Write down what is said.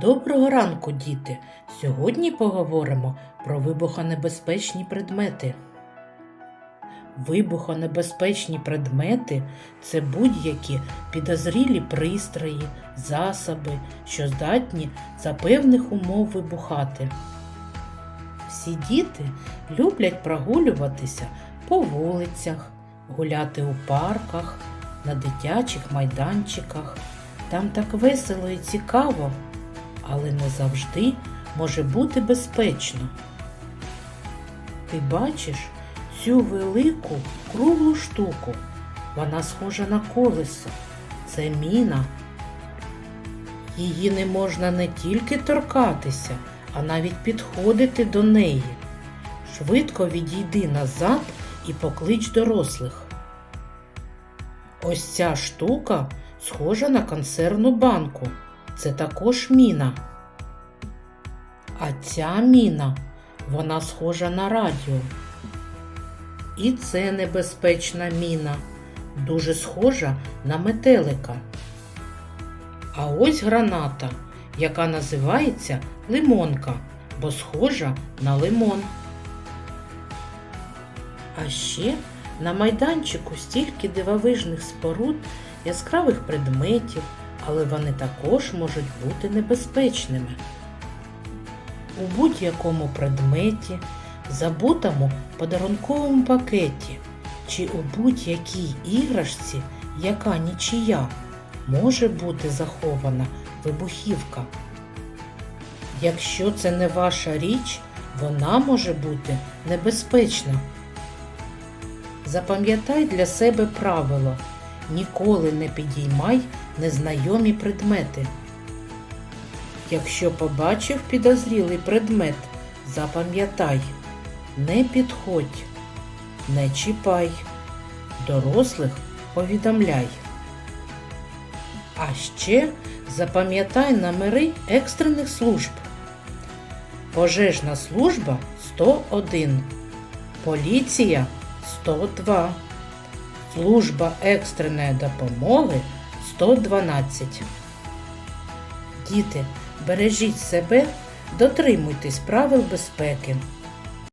Доброго ранку, діти! Сьогодні поговоримо про вибухонебезпечні предмети. Вибухонебезпечні предмети це будь-які підозрілі пристрої, засоби, що здатні за певних умов вибухати. Всі діти люблять прогулюватися по вулицях, гуляти у парках, на дитячих майданчиках. Там так весело і цікаво, але не завжди може бути безпечно. Ти бачиш цю велику круглу штуку. Вона схожа на колесо. Це міна. Її не можна не тільки торкатися, а навіть підходити до неї. Швидко відійди назад і поклич дорослих. Ось ця штука схожа на консервну банку. Це також міна. А ця міна, вона схожа на радіо. І це небезпечна міна, дуже схожа на метелика. А ось граната, яка називається лимонка, бо схожа на лимон. А ще на майданчику стільки дивовижних споруд, яскравих предметів, але вони також можуть бути небезпечними. У будь-якому предметі, забутому подарунковому пакеті чи у будь-якій іграшці, яка нічия, може бути захована вибухівка. Якщо це не ваша річ, вона може бути небезпечна. Запам'ятай для себе правило ніколи не підіймай незнайомі предмети. Якщо побачив підозрілий предмет, запам'ятай, не підходь, не чіпай, дорослих повідомляй. А ще запам'ятай номери екстрених служб. Пожежна служба 101, поліція 102, служба екстреної допомоги 112. Діти, бережіть себе, дотримуйтесь правил безпеки.